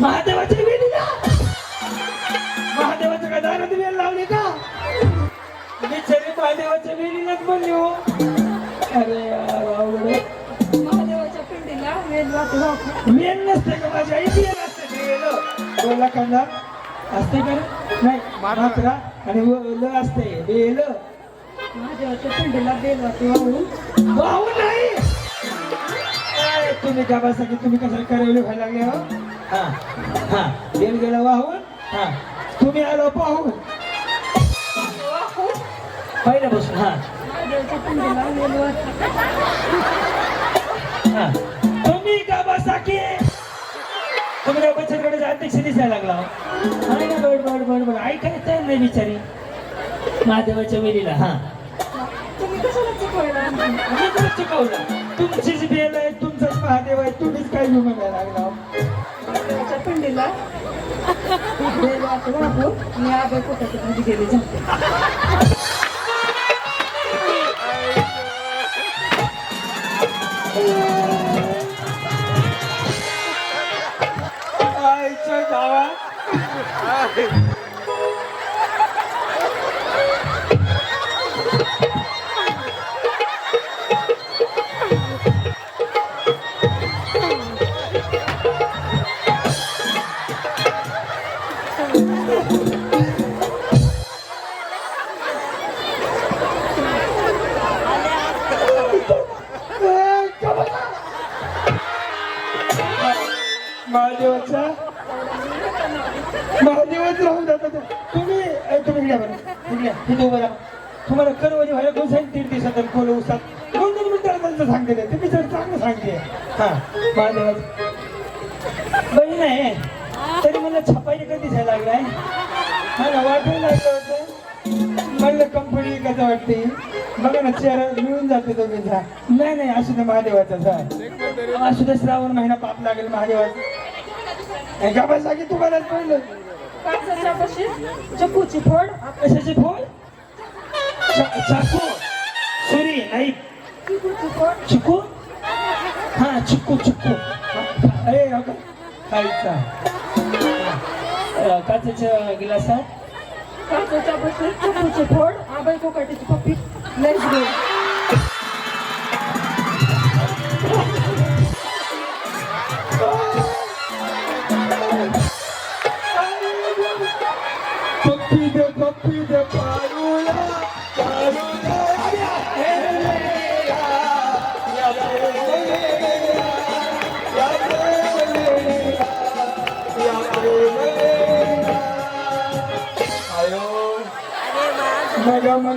महादेवाच्या वेलीला महादेवाच्या काय दारात वेल लावली का? बिचारी महादेवाच्या वेलीलाच म्हणली हो. अरे यार अवघड आहे. महादेवाच्या पिंडीला वेल वाटू वाकू. वेल नसते का माझ्या आई वेल असते ते वेल? बोला कांदा. असते का रे? नाही मात्रा आणि व- ल असते. वेल. महादेवाच्या पिंडीला वेल वाटू वाहून वाहून नाही. अरे, तुम्ही का बसा की तुम्ही कसं करवले व्हायला लागले हो? हा हा. वेल गेला वाहून? हा. तुम्ही आलो पाहून? पहिल्या बसून हा. हा. तुम्ही का बसा की बचत गटाचे अध्यक्ष दिसायला लागला हो? आहे ना बड बड बड बड. ऐकायचं नाही बिचारी? महादेवाच्या वेलीला हा. तुम्ही कशाला शिकवलं तुमचीच बेल आहे तुमचाच महादेव तुम्हीच काय घेऊन म्हणायला लागला वाटू वाहून मी आबे कुठं मध्ये गेले जाते. आईच्या गावात. महादेवाचा? महादेवच राहून जातात तुम्ही तुम्ही घ्या बरं. इकडे या. इथे उभं राहा. तुम्हाला करवली व्हायला दोन सांग तीन दिवसात आणि कोण उसात. दोन दोन मिनिटाला त्यांचं सांगते ते. तुम्ही चांगलं सांगते. हा महादेवाच. बहीण आहे. तरी मला छपाई कधी झाला लागलाय मला वाटायला लागलं होतं म्हणलं कंपनी कसं वाटते? बघा ना चेहरा मिळून जाते दोघींचा. नाही नाही असू दे महादेवाचा सर. असू दे श्रावण महिना पाप लागेल महादेवाचा. एका बसा की तुम्हालाच पडलं. काचाच्या पाशी चक्कूची फोड. कशाची चा- चाकू. सुरी नाही. चिकूची फोड. चिकू? हा चिक्कू चिक्कू अरे खायचा. काचेच्या गिलासात? काचाच्या पाशी चक्कूची फोड. आबाई कोकाटीची पप्पी लेस गोड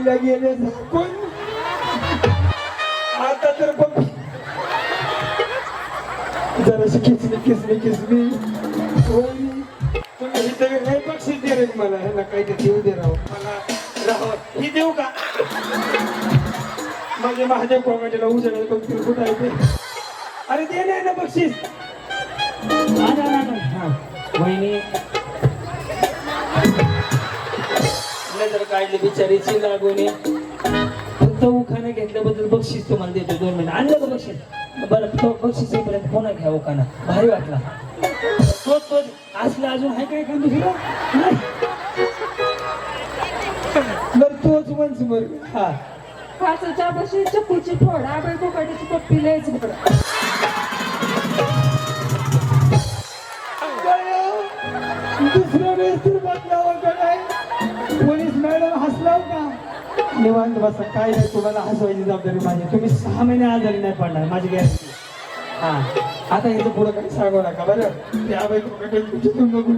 मगा गेले आता तर बघ. जराशी किसमी किसमी किसमी तुम्ही नाही बक्षीस दे रे मला. ह्याला काही ते देऊ दे राव. मला राहत ही देऊ का? म्हणजे महादेव कोंगाटीला उजळ बघतील कुठं आहे ते? अरे दे नाही ना बक्षीस. हा. वहिनी नजर काढली बिचारीची लागून. फक्त उखाणा घेतल्याबद्दल बक्षीस तुम्हाला देतो दोन मिनिट. आणलं का बक्षीस? बरं तो बक्षीस येईपर्यंत पुन्हा घ्या उखाणा भारी वाटला. तो तो असला अजून आहे काय का दुसरा? नाही. बरं तोच मन समोर हा. काचाच्या पाशी चक्कूची फोड आबाई कोकाटीची पप्पी गोड दुसऱ्या वेळेस तर का काय पोलीस निवांत बसा. काय नाही तुम्हाला हसवायची जबाबदारी माझी. तुम्ही सहा महिने आजारी नाही पडणार माझी गॅरंटी हा. आता इथं पुढं काही सांगू नका बरं? त्या बाई तिथून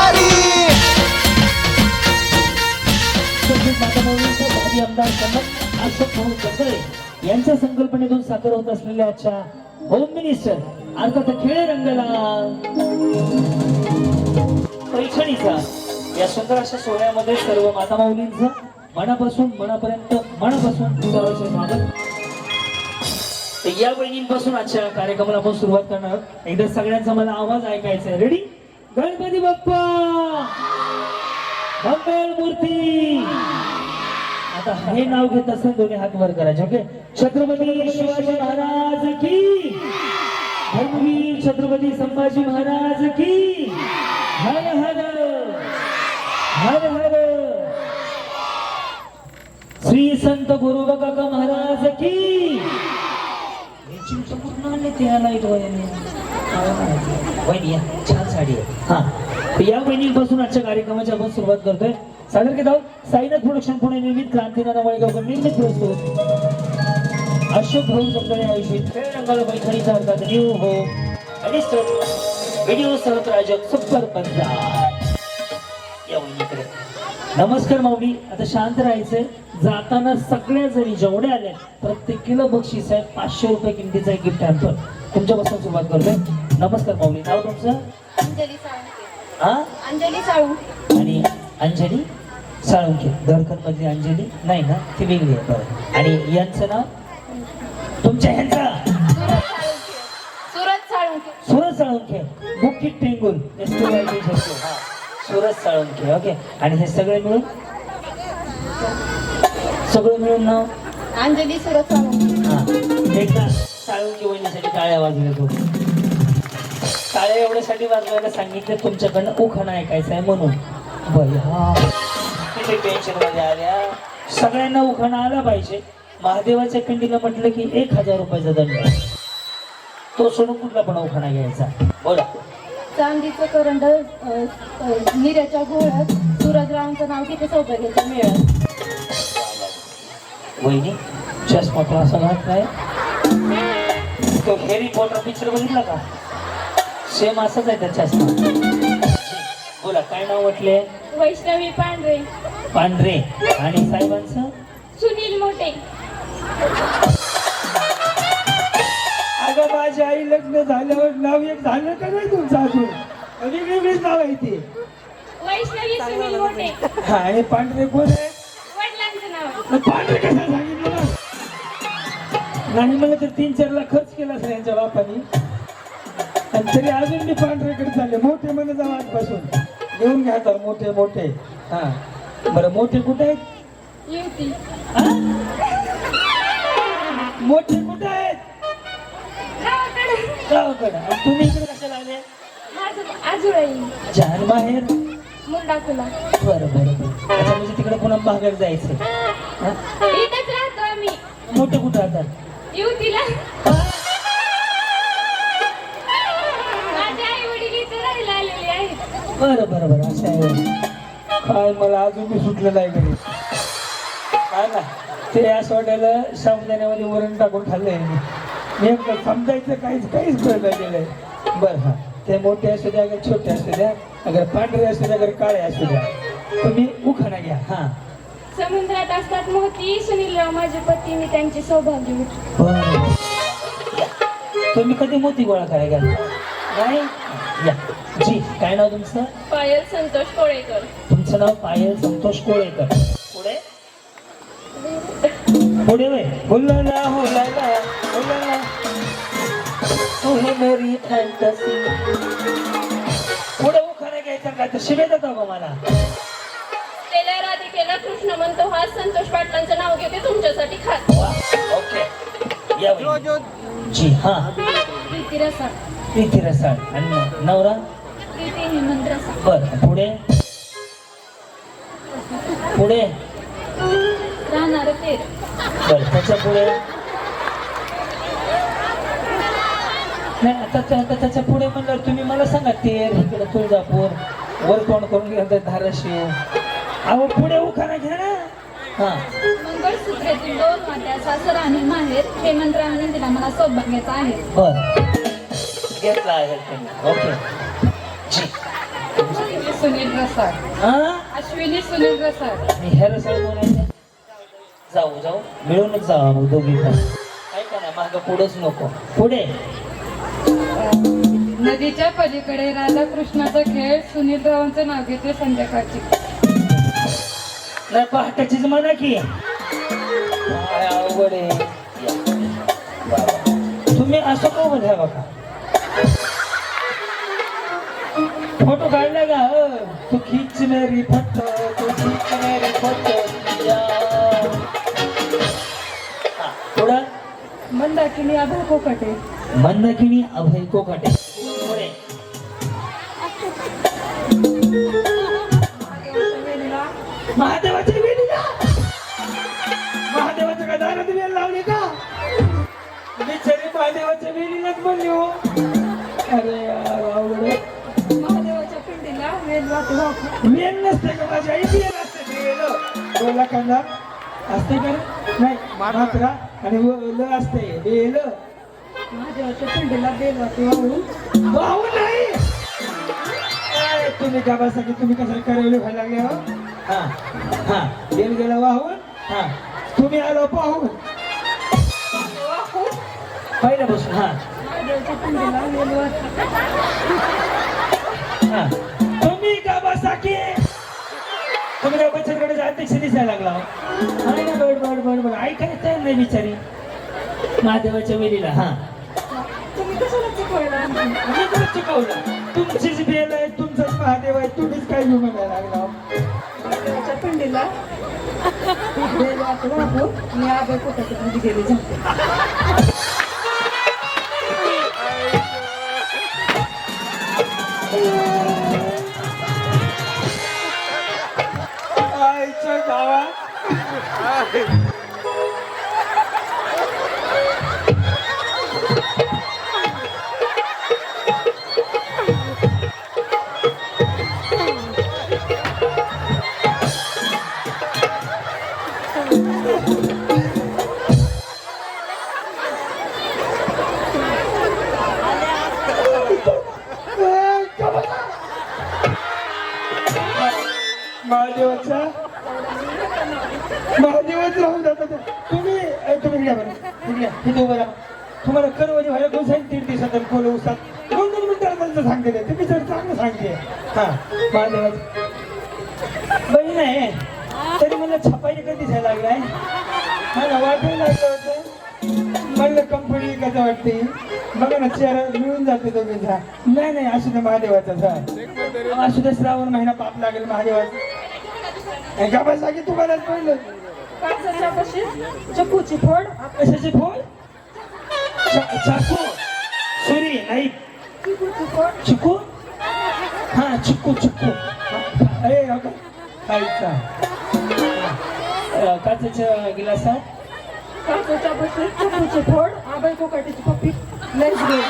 भावी अशोक भाऊ चंद्रे यांच्या संकल्पनेतून साकार होत असलेल्या आजच्या होम मिनिस्टर अर्थात खेळ रंगला पैठणीचा या सुंदर अशा सोहळ्यामध्ये सर्व माता माऊलींचं मनापासून मनापर्यंत मनापासून सर्वांचे स्वागत. या बहिणींपासून आजच्या कार्यक्रमाला आपण सुरुवात करणार एकदा सगळ्यांचा मला आवाज ऐकायचा आहे. रेडी गणपती बाप्पा! मंगल मूर्ती! आता हे नाव घेत असताना दोन्ही हात वर करायचे ओके? छत्रपती शिवाजी महाराज की? धर्मवीर छत्रपती संभाजी महाराज की? हर हर हर हर. श्री संत गुरु काका महाराज की? पूर्ण वहिनी. छान साडी आहे. हा या बहिणीपासून आजच्या कार्यक्रमाची आपण सुरुवात करतोय. सादर आहोत साईनाथ प्रोडक्शन पुणे निर्मित क्रांतीनाना वळगावकर निर्मित प्रस्तुत अशोक भाऊ जगदळे आयुष्य खेळ रंगाला पैठणीचा अर्थात न्यू हो. आणि व्हिडिओ सह प्रायोजक सुपर पंजा. नमस्कार माऊली. आता शांत राहायचंय. जाताना सगळ्या जणी जेवढ्या आल्या प्रत्येकीला बक्षीस आहे. पाचशे रुपये किमतीचा एक गिफ्ट हॅम्पर तुमच्यापासून सुरुवात करतोय. नमस्कार माऊली. नाव तुमचं? हा? अंजली साळू आणि अंजली? साळुंखे धडकन मधली अंजली. नाही ना? ती वेगळी आहे. बरं. आणि यांचं नाव? तुमच्या Salunke. Suraj Salunkhe Bukit Tengul Suraj Salunkhe okay. आणि हे सगळे मिळून? सगळं मिळून नाव? अंजली सुरत साळुंके. हा. एकदा साळुंखे वहिनीसाठी टाळ्या वाजवल्या तो. टाळ्या एवढ्यासाठी वाजवायला सांगितलं तुमच्याकडनं उखाणा ऐकायचा आहे म्हणून. बरं हा किती टेन्शनमध्ये आल्या. सगळ्यांना उखाणा आला पाहिजे. महादेवाच्या पिंडीला म्हटलं की एक हजार रुपयाचा दंड. आहे. तो सोडून कुठला पण उखाणा घ्यायचा. बोला. चांदीचं करंड निऱ्याच्या घोळ्यात सूरजरावांचं नाव किती सौभाग्याच्या मेळ्यात वहिनी चष्मा तो असा घात नाही तो हॅरी पॉटर पिक्चर बघितला का? सेम असाच आहे त्या चष्मा. बोला काय नाव म्हटले? वैष्णवी पांढरे. पांढरे. आणि साहेबांचं? सुनील मोठे. अगं माझी आई लग्न झाल्यावर नाव एक झालं का नाही तुमचं अजून? वेगवेगळीच नाव आहे ते. वैष्णवी सुनील मोठे. हा आणि पांढरे कोण आहे? वडिलांचं नाव मग पांढरे कशाला सांगितलं? नाही मला तर तीन चार लाख खर्च केला असेल यांच्या बापानी. आणि तरी अजून मी पांढरेकडे चालले. मोठे म्हणत जाऊ आजपासून. घेऊन घ्या तर मोठे मोठे. हा. बरं मोठे कुठे आहेत? मोठे कुठे आहेत? गावाकडे. तुम्ही इकडे कशाला आले? जान बाहेर? मुंडाकुला बरं बरं बरं. अच्छा म्हणजे तिकडे पुन्हा माघार जायचं मोठे कुठं राहतात युवतीला माझे बरं बरं बरं असं आहे. काय मला अजून मी सुटलं नाही घरी. काय ना ते असं वाटायला साबुदाण्यामध्ये वरण टाकून खाल्लंय. मी नेमकं समजायचं काहीच काहीच कळलं गेलंय बरं हा. ते मोठे असू द्या अगर छोटे असू द्या अगर पांढरे असू द्या अगर काळे असू द्या तुम्ही उखाणा घ्या हा. समुद्रात असतात मोती सुनीलराव माझे पती मी त्यांचे सौभाग्य बरं. तुम्ही कधी मोती गोळा करायला गेला? नाही? या. जी काय नाव तुमचं? पायल संतोष कोळेकर. तुमचं नाव पायल संतोष कोळेकर. पुढे? पुढे वय बोलला ना बोलला ना बोलला ना. तू हे मेरी फॅन्टसी पुढे उखाणा घ्यायचा काय? तर शिवे देता का मला? तेला राधिकेला कृष्ण म्हणतो हा संतोष पाटलांचं नाव घेते तुमच्यासाठी खास. वा ओके. या वहिनी. जी हा. प्रीती रसा प्रीती रसाळ आणि नवरा? रसा बर पुढे? पुढे? राहणार तेर बर त्याच्या पुढे? नाही आता त्या- आता त्याच्या पुढे म्हणलं तुम्ही मला सांगा तेर इकडे तुळजापूर वर तोंड करून गेलं धाराशिव. अहो पुढे उखाणा घ्या ना. हा. मंगळसूत्रेतील दोन वाट्या सासर आणि माहेर हेमंतरावांनी दिला मला सौभाग्याचा आहे. बर. घेतला आहे. ओके. जी. सुनील रसाळ हा? अश्विनी सुनील रसाळ आणि ह्या रसाळ बोलायचं? जाऊ जाऊ. मिळूनच जाऊ मग दोघी पण. ऐका ना मागं पुढंच नको. पुढे. नदीच्या पलीकडे राधाकृष्णाचा खेळ सुनील रावांचं नाव घेते संध्याकाळची. नाही पहाटाचीच म्हणा की. काय अवघड आहे. तुम्ही असं का आहे बघा? फोटो काढला का? तू खीच मेरी फोटो तू खीच मेरी फोटो पुढं मंदाकिनी आभा कोकटे. मंदाकिनी अभय कोकाटे. पुढे महादेवाच्या वेळीला महादेवाचं काय दारात वेळ लावली का? बिचारी महादेवाच्या वेळीलाच म्हणली हो. अरे यार अवघड मेन नसते का माझी आई मेन असते बेल बोला कांदा. असते का? नाही मात्रा. आणि ल असते बेल महादेवाच्या पिंडीला बेल वाहतो वाहून वाहू नाही. अरे, तुम्ही का बसा की तुम्ही कसं करवले व्हायला लागले हो? हा हा. बेल गेला वाहून. हा. तुम्ही आलो पाहून. पहिलं बसून हा. वाहतो हा तुम्ही काय बचतगडाचा अध्यक्ष दिसायला लागला हो? आहे ना बड बड बड बड ऐकायचं नाही बिचारी. महादेवाच्या वेळीला हा. तुम्ही कशाला चुकवलं. चुकवलं तुमचीच बेल आहे तुमचाच महादेव आहे तुम्हीच काय घेऊन म्हणायला लागला हो. महादेवाच्या पिंडीला. बेल मी कोकटे मध्ये गेले जाते. बहीण आहे तरी मला छपाई कधी दिसायला लागलाय मला वाटायला होतं म्हणलं कंपनी कसं वाटते? बघा ना चेहरा मिळून जाते दोघींचा नाही नाही असू दे महादेवाचा सर असू दे श्रावण महिना पाप लागेल महादेवाचा. गप्पा सांगे तुम्हाला कळलं काचाच्या पाशी चक्कूची फोड? कशाची चा- चाकू. सुरी नाही. चिकूची फोड? चिकू? हा चिक्कू चिक्कू हा, अरे हो का? खायचा काचेच्या गिलासात? काचाच्या पाशी चक्कूची फोड आबाई कोकाटीची पप्पी लेस गोल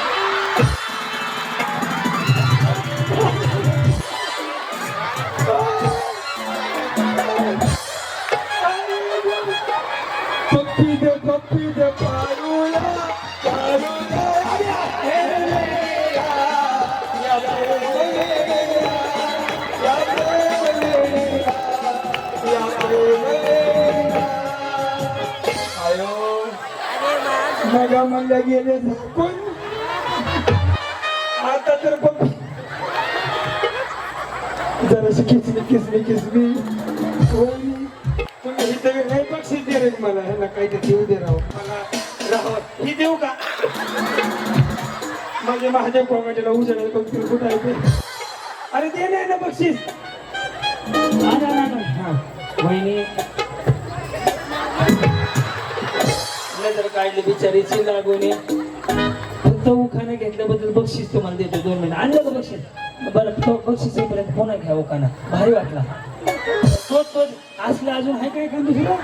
मगा म्हणलं गेले कोण? आता तर पप्पी जराशी किसली किसली किसली होय तुम्ही इथं नाही बक्षीस दे रे मला. ह्याला काही ते देऊ दे राव. मला राव ही देऊ का? म्हणजे महादेव कोमाटेला उजळ बघतील कुठं आहे अरे दे नाही ना बक्षीस. हा. वहिनी नजर काढली बिचारीची लागून फक्त उखाणं घेतल्याबद्दल बक्षीस तुम्हाला देतो दोन महिने आणलं का बक्षीस? बरं तो बक्षीस येईपर्यंत पुन्हा घ्या उखाणा? भारी वाटला. तो तो असला अजून आहे काय काम दुसरं.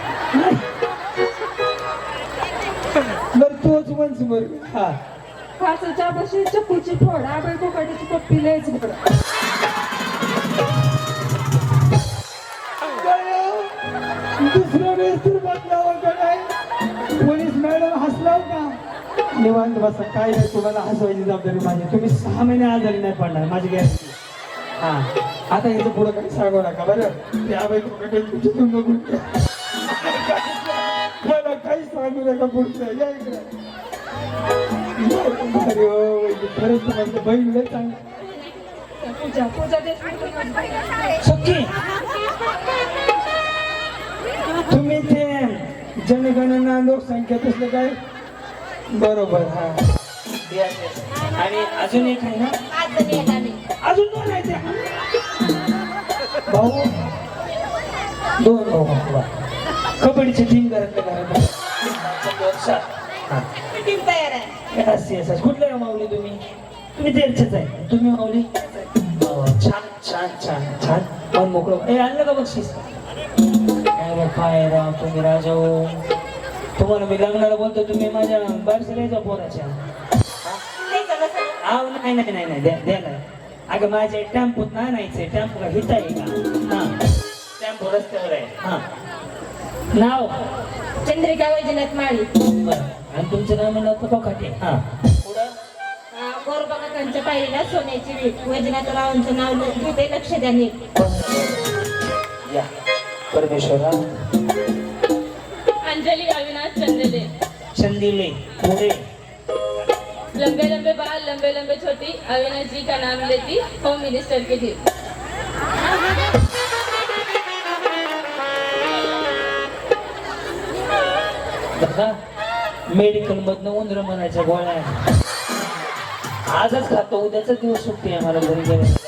बरं तोच बर हा. काचाच्या पाशी चक्कूची फोड. कोकाटीची पप्पी काय हो? दुसऱ्या वेळेस तर बदलावं का नाही? पोलीस मॅडम निवांत बसा. काय नाही तुम्हाला हसवायची जबाबदारी माझी. तुम्ही सहा महिने आजारी नाही पडणार माझी गॅरंटी हा. आता याचं पुढं काही सांगू नका बरं? त्या बाई बघून घ्या. मला काही सांगू नका पुढचं. या इकडे. हो, खरंच तुम्हाला बहीण लय चांगली पूजा तुम्ही ते जनगणना लोकसंख्या तसलं काय? बरोबर हा. आणि अजून एक आहे ना? अजून दोन आहे त्या. भाऊ दोन भाऊ वा. कबड्डीची टीम करत टीम तयार आहे कुठल्या कुठले माऊली तुम्ही? तुम्ही तेरचेच आहे. तुम्ही माऊली? हो, छान छान छान छान. मोकळं. ए आणलं का बक्षीस? अरे पायरा तुम्ही राजा हो. तुम्हाला मी लग्नाला बोलतो तुम्ही माझ्या बारसऱ्याच्या पोराच्या. आव नाही नाही नाही नाही द्या द्या नाही अगं माझ्या टेम्पोत नाही नाहीचे टेम्पो का हिता आहे का? हा. टेम्पो रस्त्यावर आहे. हा. नाव? चंद्रिका वैजनाथ माळी. बरं. आणि तुमचं नाव म्हणलं होतं कोकाटे. हा. पुढं? पायरीला सोन्याची वीट. वैजनाथ रावांचं नाव घेते लक्ष द्या नीट. या. परमेश्वरा. अंजलि अविनाश चंदेले. चंदिले पुढे लंबे लंबे बाल लंबे लंबे छोटी अविनाश जी का नाम लेती होम मिनिस्टर की थी मेडिकल मधनं उंदर म्हणायच्या गोळ्या. आजच खातो उद्याचा दिवस सुट्टी आहे मला घरी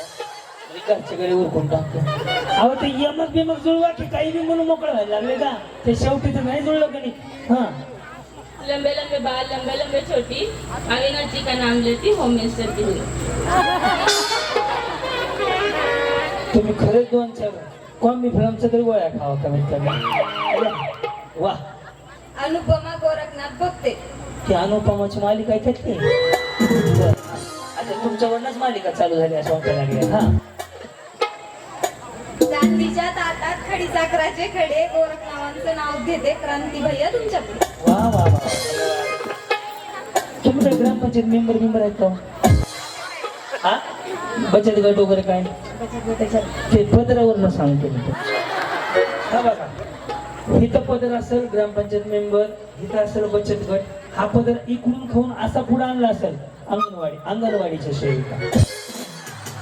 घरच्या घरी उरकून टाकतो. अहो ते यमक बिमक जुळवा की काही बी म्हणून मोकळं व्हायला लागले का? ते शेवटी तर नाही जुळलं का नाही हा. लंबे लंबे बाल लंबे लंबे छोटी. अविनाश जी का नाम लेती होम मिनिस्टर की तुम्ही खरेच दोन चार कॉमी फिल्मचं तरी गोळ्या खावा कमीत कमी वा. अनुपमा गोरखनाथ बघते. ती अनुपमाची मालिका आहे त्यातली बरं. आता तुमच्यावरनच मालिका चालू झाली असं वाटायला लागले हा. चांदीच्या ताटात खडी साखराचे खडे गोरखनाथांचं नाव घेते क्रांती भैया तुमच्या वा वा. वा ग्रामपंचायत मेंबर मेंबर आहेत का? हा? बचत गट वगैरे काय? ते पदरावरनं सांगतो मी हा बघा. इथं पदर असेल ग्रामपंचायत मेंबर इथं असेल बचत गट हा पदर इकडून खाऊन असा पुढे आणला असेल अंगणवाडी अंगणवाडीच्या सेविका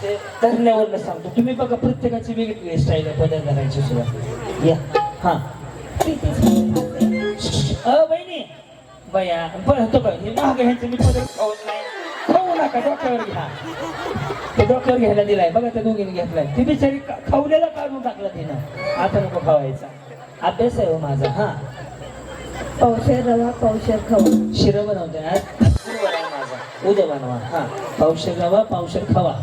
ते धरण्यावरनं सांगतो. तुम्ही बघा प्रत्येकाची वेगवेगळी स्टाईल आहे पदर धरायची सुद्धा. या. हा. अ बहिणी बया. बरं तो काय हे महाग ह्यांचं मी पदर खाऊन नाही खाऊ नका डोक्यावर घ्या. ते डोक्यावर घ्यायला दिलाय. बघा त्या दोघीने घेतलाय. ती बिचारी खावलेला काढून टाकला तिनं. आता नको खावायचा. अभ्यास आहे हो माझा हा. पौशेर रवा पौशेर खवा शिरं बनवते. आज माझा. उद्या बनवा. हा. पावशेर रवा पावशेर खवा.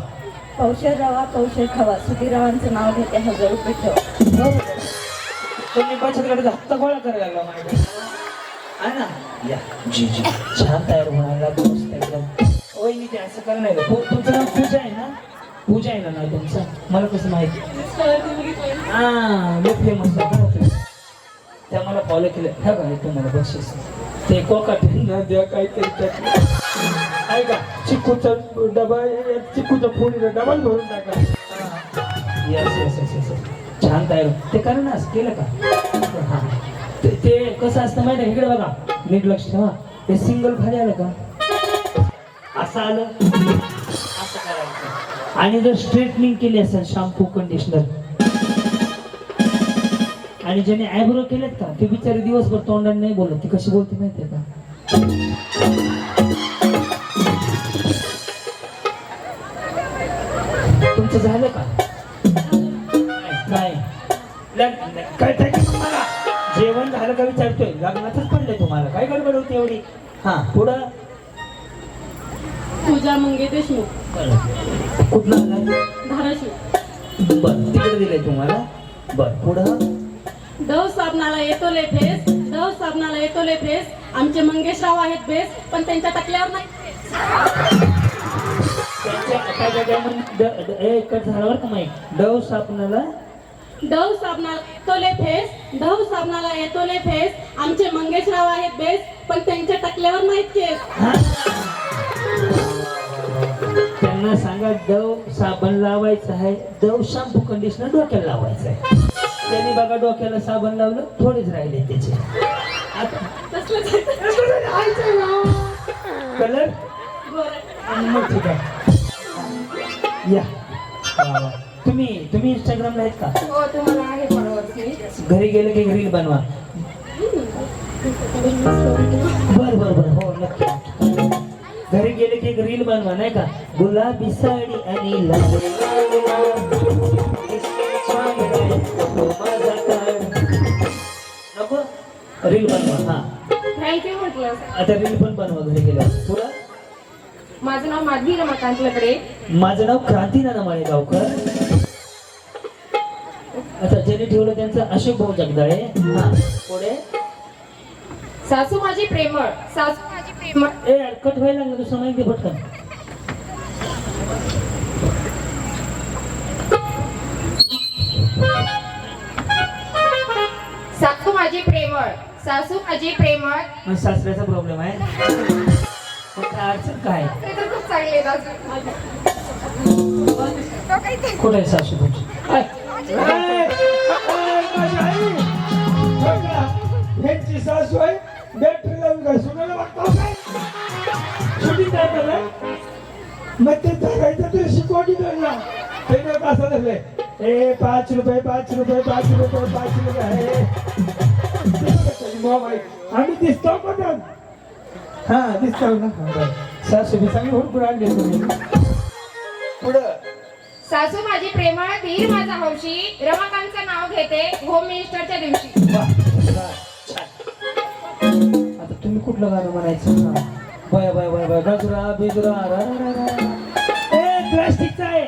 पौशेर रवा पौशेर खवा सुधीरावांचं नाव घेते हजार रुपये ठेवा. हो. तुम्ही बचत गटाचा हप्ता गोळा करायला लागला माझ्या हा ना? या. जी जी. छान तयार होणार दोस्त मस्त एकदम. वहिनी ते असं करा नाही हो, तुमचं नाव पूजा आहे ना? पूजा आहे ना नाव तुमचं? मला कसं माहिती? हा मी फेमस त्या मला फॉलो केलं ह्या काय तुम्हाला बक्षीस. ते कोका ठेवणार द्या काहीतरी त्यात ऐका चिकूचा डबा चिकूचा फोडीचा डबा भरून टाका. येस येस येस येस छान तयार. ते करा ना असं केलं का? हा. ते ते कसं असतं माहिती आहे इकडे बघा. नीट लक्ष ठेवा. ते सिंगल खाली आलं का? असं आलं? असं करायचं. आणि जर स्ट्रेटनिंग केली असेल शॅम्पू कंडिशनर आणि ज्याने आयब्रो केलेत का ते बिचारे दिवसभर तोंडाने नाही बोलत. ती कशी बोलते माहितीये का? तुमचं झालं का? काय लग्न- कळतंय का तुम्हाला? जेवण झालं का विचारतोय? लग्नातच पडलंय तुम्हाला. काय गडबड होती एवढी? हा. पुढं? पूजा मंगे देशमुख. कुठलं धाराशिव. बर. तिकडे दिलंय तुम्हाला? बर. पुढं? डव साबणाला येतो ले फेस. डव साबणाला येतो ले फेस. आमचे मंगेशराव आहेत बेस पण त्यांच्या टकल्यावर नाही. त्यांच्या काय काय काय म्हण- ड- ड- ए, कट झाला बरं का माईक डव सापनाला डव साबणाला येतोले फेस डव साबणाला येतोले फेस. आमचे मंगेशराव आहेत बेस पण त्यांच्या टकल्यावर नाहीत केस. त्यांना सांगा डव साबण लावायचं आहे. डव शॅम्पू कंडिशनर डोक्याला लावायचं आहे. त्यांनी बघा डोक्याला साबण लावलं थोडेच राहिले त्याचे. आता. कलर बरं. मग ठीक आहे. या. वा, वा. तुम्ही तुम्ही इंस्टाग्रामला आहेत का? हो तुम्हाला आहे. घरी गेलं की रील बनवा. बर बर बर. हो नक्की घरी गेले की रील बनवा नाही का? गुलाबी साडी आणि लाल नको? रील बनवा हा. थँक्यू म्हटलं. आता रील पण बनवा घरी पुढं माझं नाव माधवी रमाकांत लकडे माझं नाव क्रांती नाना माळेगावकर. आता ज्यांनी ठेवलं त्यांचं अशोक भाऊ जगदाळे. हा पुढे. सासू माझी प्रेमळ. सासू माझी प्रेमळ. ए कट व्हायला लागलं दुसरं माहिती पटकन. सासू माझी प्रेमळ. सासू माझी प्रेमळ. मग सासऱ्याचा प्रॉब्लेम आहे. अडचण काय? कुठे आहे सासू तुमची? ह्यांची सासू आहे बॅटरी लावून काय सुनायला वाटतो काय? शूटिंग काय केलं मग ते धरायचं ते शिकवणी ना ते नाही का असं झालंय ए पाच रुपये पाच रुपये पाच रुपये पाच रुपये आहे. मोबाईल. आम्ही दिसतो पण हा दिसतो ना हा, बरं. सासू बी चांगली भरपूर आणले तुम्ही पुढं सासू माझी प्रेमळ धीर माझा हौशी रमाकांतचं नाव घेते होम मिनिस्टरच्या दिवशी वा, वा, छान. आता तुम्ही कुठलं गाणं म्हणायचं. बाय बाय बाय बाय गजरा बिजरा रा, रा, रा, रा. ए प्लास्टिकचा आहे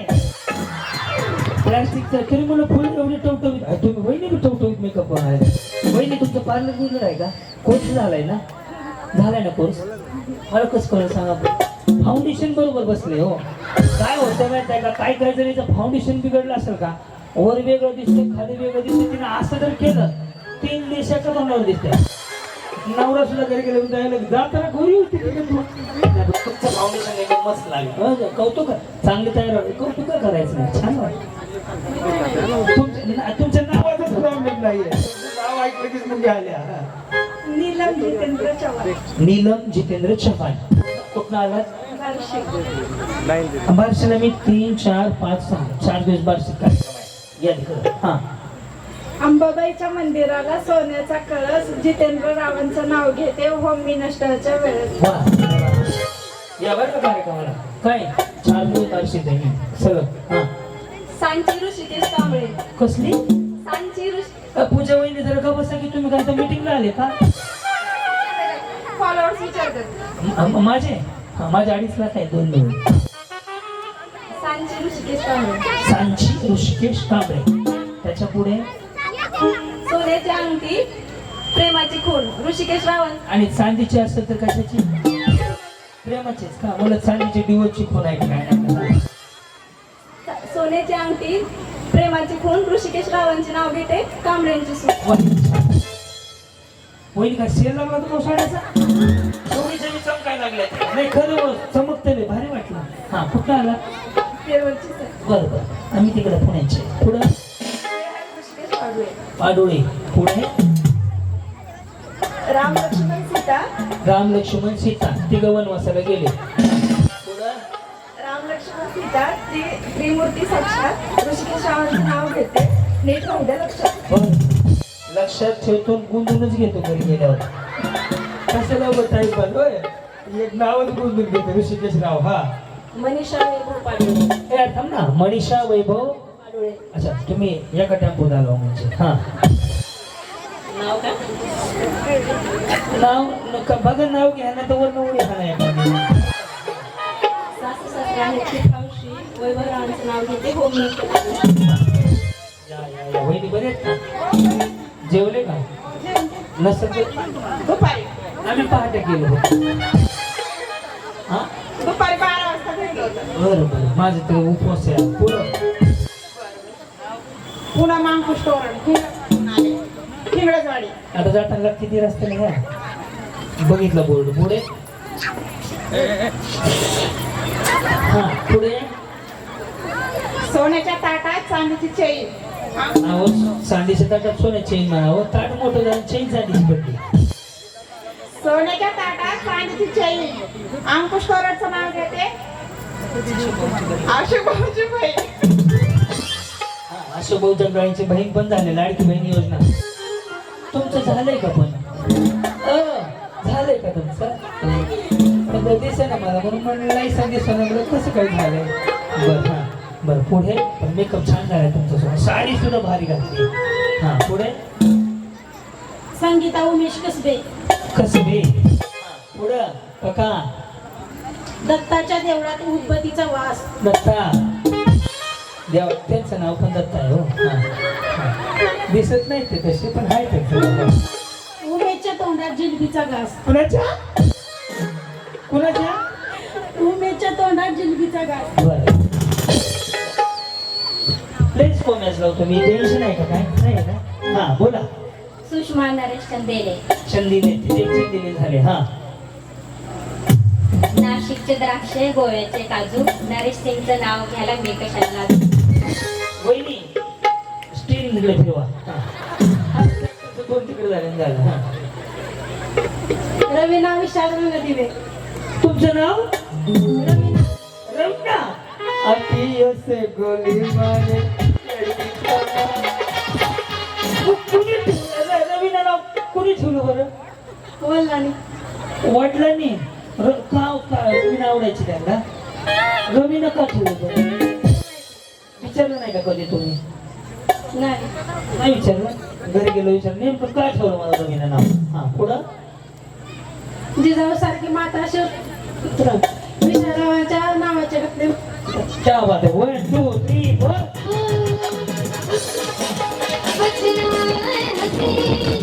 प्लास्टिकचा तरी मला फुल एवढी टवटवीत तुम्ही वहिनी बी टवटवीत मेकअप आहे वहिनी तुमचं पार्लर बिर्लर आहे का कोर्स झालाय ना झालाय ना कोर्स मला कसं कळलं सांगा फाउंडेशन बरोबर बसले हो. काय होतं माहिती आहे का? काय काय जणीचं फाउंडेशन बिघडलं असेल का? वर वेगळं दिसतं खाली वेगळं दिसतं तिने असं जर केलं तीन देशाच्या तोंडावर दिसतं नवरा सुद्धा घरी गेले जाताना गोरी होती फाउंडेशन एकदम मस्त लागलं. हो का? कौतुक चांगली तयार. कौतुक करायचं नाही? छान वाटतं तुमच्या नावाचं नाव ऐकलं की मुंग्या आल्या. हा. नीलम जितेंद्र चव्हाण. नीलम जितेंद्र चव्हाण. कुठं आलात बार्शीला मी तीन चार पाच सहा. चार दिवस बार्शीत कार्यक्रम आहे या तिकडं. हा. अंबाबाईच्या मंदिराला सोन्याचा कळस जितेंद्र रावांचं नाव घेते होम मिनिस्टरच्या वेळेस. वा. या बरं का कार्यक्रमाला? काय? चार दिवस मी सगळं. हा. सांची ऋषिकेश कांबळे. कसली? पूजा वहिनी जरा का बसा की तुम्ही काय मीटिंगला आले का? फॉलोअर्स विचारतात. माझे? माझे अडीच लाख आहे दोन दोन. सांची ऋषिकेश कांबळे. सांची ऋषिकेश कांबळे. त्याच्या पुढे? सोन्याची अंगठी प्रेमाची खून. ऋषिकेश रावण आणि चांदीची असेल तर कशाची? प्रेमाचीच का? मला चांदीची डिवोची खून आहे काय? सोन्याची अंगठी प्रेमाची खून ऋषिकेश रावांचे नाव घेते कांबळेंची सून. वा, छान. वहिनी काय सेल लागला तो साड्याचा चोरीच्या बी चमकाय. नाही खरं चमकते भारी वाटलं. हा कुठं आला? सून. बरं बरं. आम्ही तिकडे पुण्याचे. पुढं? ऋषिकेश पाडुळे पाडोळी. पुढे? राम लक्ष्मण सीता. राम लक्ष्मण सीता. तिघं वनवासाला गेले. सीता त्री त्रिमूर्ती साक्षात ऋषिकेश रावांचं नाव घेते. नीट राहू द्या लक्षात. हो. लक्षात ठेवतो गुंतूनच घेतो घरी गेल्यावर. कशाला बताई पण होय? एक नावच गुंतून घेते ऋषिकेश राव हा. मनीषा वैभव पाडुळे ए थांब ना. मनीषा वैभव पाडुळे अच्छा तुम्ही एका टेम्पोत आलो म्हणजे. हा. नाव काय? नाव नका बघा नाव घ्या ना तर वर्ण उडी हा नाही सासू सासरे आहेत ती नाव घेते. होम वहिनी बरे का? जेवले का? नसत. दुपारी. आम्ही पहाटे गेलो हा? दुपारी बारा वाजता बरं बरं. माझं ते उपवास आहे. पुढं. पुन्हा तोरण. आता जाताना किती रस्त्याने घ्या बघितलं बोर्ड. पुढे? हा पुढे? सोन्याच्या ताटात चांदीची चैन अहो सांडीच्या ताटात सोन्या चेन म्हणावं ताट मोठं झालं चेन सांडीची पडली. सोन्याच्या ताटात चांदीची चैन अंकुश तोरणचं नाव घेते आशुभाऊची बहीण. बहीण पण झाले लाडकी बहीण योजना. तुमचं झालंय का पण? झालंय का तुमचं? दिसे ना मला म्हणून म्हणलं नाही सांगितलं कसं काय झालंय? बरं बरं पुढे पण मेकअप छान झालाय तुमचा सोबत साडी सुद्धा भारी घातली. हा पुढे? संगीता उमेश कसबे. कसं बे पुढं? काका दत्ताच्या देवळात उदबत्तीचा वास. दत्ता. देव त्यांचं नाव पण दत्ता आहे हो. हा, हा. दिसत नाही ते तसे पण आहे त्यांचं नाव. उमेशच्या तोंडात जिलबीचा घास. कुणाच्या? कुणाच्या? उमेशच्या तोंडात जिलबीचा घास. बरं. प्लेस कोमॅच लावतो मी टेन्शन आहे का काय नाही ना हा बोला सुषमा नरेश कंदेले चंदीने तिथे चंदीने झाले हा. नाशिकचे द्राक्षे गोव्याचे काजू. नरेश सिंगचं नाव घ्यायला मी कशाला वहिनी स्टील इकडे ठेवा. हा. हा, दोन तिकडे झाले आणि झालं हा. रवीना विशाल रंगदिवे तुमचं नाव? रवीना. रमणा अखियों से गोली मारे. कुणी रवीना नाव कुणी ठेवलं बरं वडिलांनी र- का रवीना आवडायची त्यांना. रवीना का ठेवलं बरं विचारलं नाही का कधी तुम्ही? नाही नाही विचारलं. घरी गेलो विचार नेमकं काय ठेवलं मला रवीना नाव? हा पुढं? जिजाऊ सारखी माता पुढं? विशालरावांच्या नावाचे घातले क्या बात है one two three four. Thank you.